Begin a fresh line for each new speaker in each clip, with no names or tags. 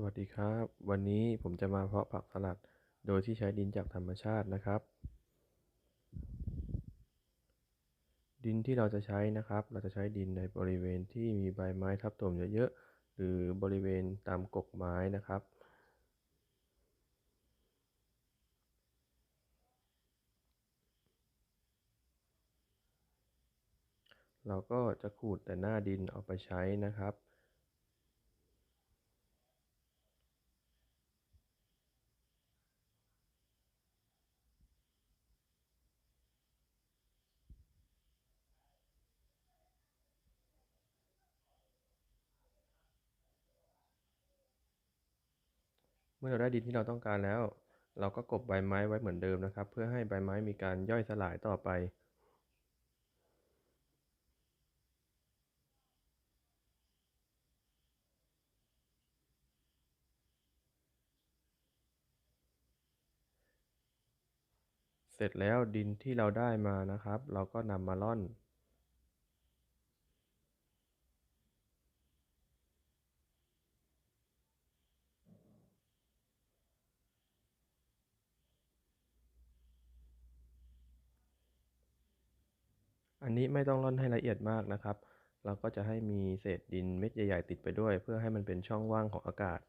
สวัสดีครับ วันนี้ผมจะมาเพาะผักสลัด โดยที่ใช้ดินจากธรรมชาตินะครับ ดินที่เราจะใช้นะครับ เราจะใช้ดินในบริเวณที่มีใบไม้ทับถมเยอะๆหรือบริเวณตามกกไม้นะครับ เราก็จะขูดแต่หน้าดินเอาไปใช้นะครับ มื่อเราได้ดินที่เราต้องการแล้ว เราก็กบใบไม้ไว้เหมือนเดิมนะครับ เพื่อให้ใบไม้มีการย่อยสลายต่อไป เสร็จแล้วดินที่เราได้มานะครับ เราก็นำมาร่อน อันนี้ไม่ต้องร่อนให้ละเอียดมากนะครับ เราก็จะให้มีเศษดินเม็ดใหญ่ ๆ ติดไปด้วย เพื่อให้มันเป็นช่องว่างของอากาศ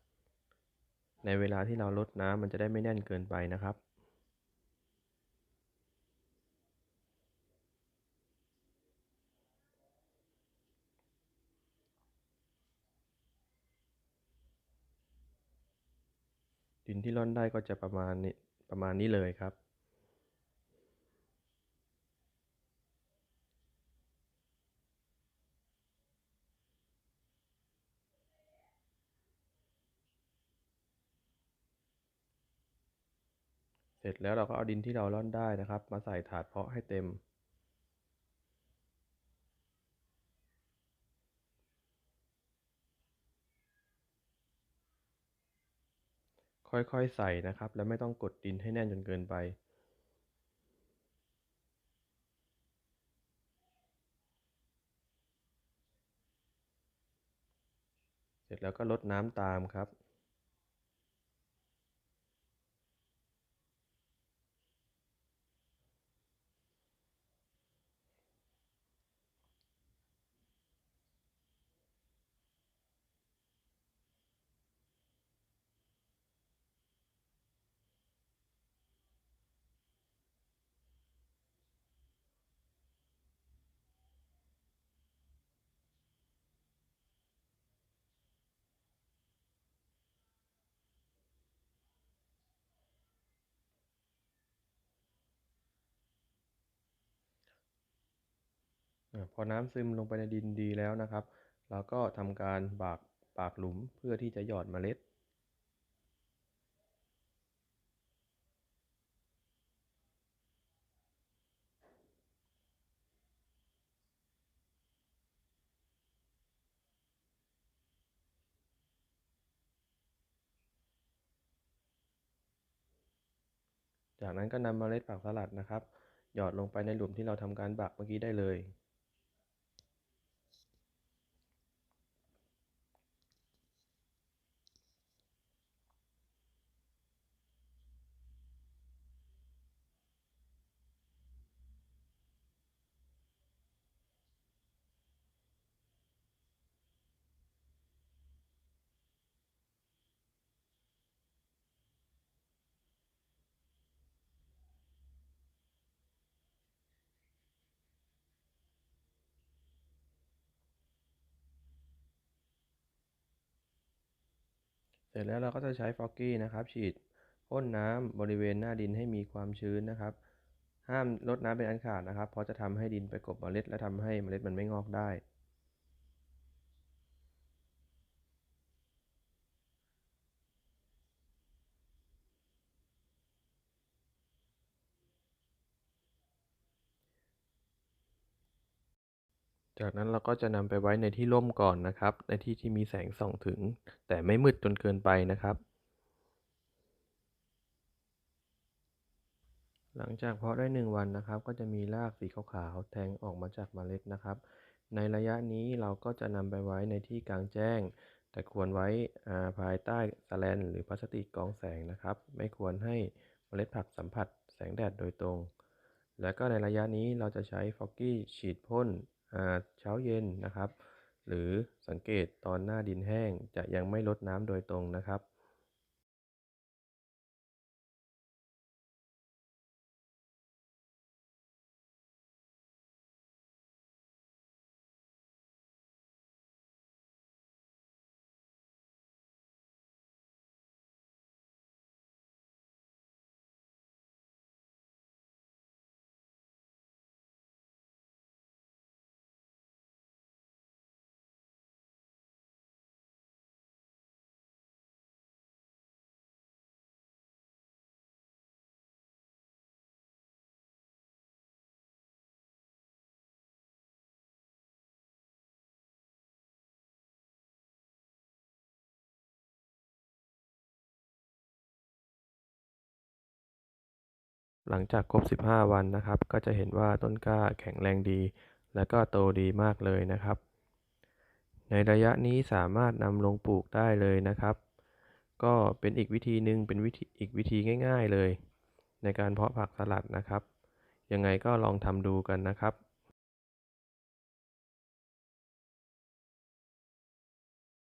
ในเวลาที่เราลดน้ำมันจะได้ไม่แน่นเกินไปนะครับดินที่ร่อนได้ก็จะประมาณนี้ประมาณนี้เลยครับ ร็จแล้วเราก็เอาดินที่เราร่อนได้นะครับ มาใส่ถาดเพาะให้เต็ม ค่อยๆใส่นะครับ แล้วไม่ต้องกดดินให้แน่นจนเกินไปเสร็จแล้วก็ลดน้ำตามครับ พอน้ำซึมลงไปในดินดีแล้วนะครับ เราก็ทำการบากปากหลุมเพื่อที่จะหยอดเมล็ด จากนั้นก็นำเมล็ดผักสลัดนะครับ หยอดลงไปในหลุมที่เราทำการบากเมื่อกี้ได้เลย ร็จแล้วเราก็จะใช้ฟอกกี้นะครับ ฉีดพ่นน้ำบริเวณหน้าดินให้มีความชื้นนะครับ ห้ามลดน้ำเป็นอันขาดนะครับ เพราะจะทำให้ดินไปกบเมล็ด และทำให้เมล็ดมันไม่งอกได้ จากนั้นเราก็จะนำไปไว้ในที่ร่มก่อนนะครับ ในที่ที่มีแสงส่องถึง แต่ไม่มืดจนเกินไปนะครับ หลังจากเพาะได้หนึ่งวันนะครับ ก็จะมีรากสีขาวๆแทงออกมาจากเมล็ดนะครับ ในระยะนี้เราก็จะนำไปไว้ในที่กลางแจ้ง แต่ควรไว้ภายใต้สแลนหรือพลาสติกกองแสงนะครับ ไม่ควรให้เมล็ดผักสัมผัสแสงแดดโดยตรง แล้วก็ในระยะนี้เราจะใช้ฟอกกี้ฉีดพ่น เช้าเย็นนะครับ หรือสังเกตตอนหน้าดินแห้งจะยังไม่ลดน้ำโดยตรงนะครับ หลังจากครบ 15 วันนะครับ ก็จะเห็นว่าต้นกล้าแข็งแรงดี และก็โตดีมากเลยนะครับ ในระยะนี้สามารถนำลงปลูกได้เลยนะครับ ก็เป็นอีกวิธีหนึ่งเป็นวิธีอีกวิธีง่าย ๆเลย ในการเพาะผักสลัดนะครับ ยังไงก็ลองทำดูกันนะครับ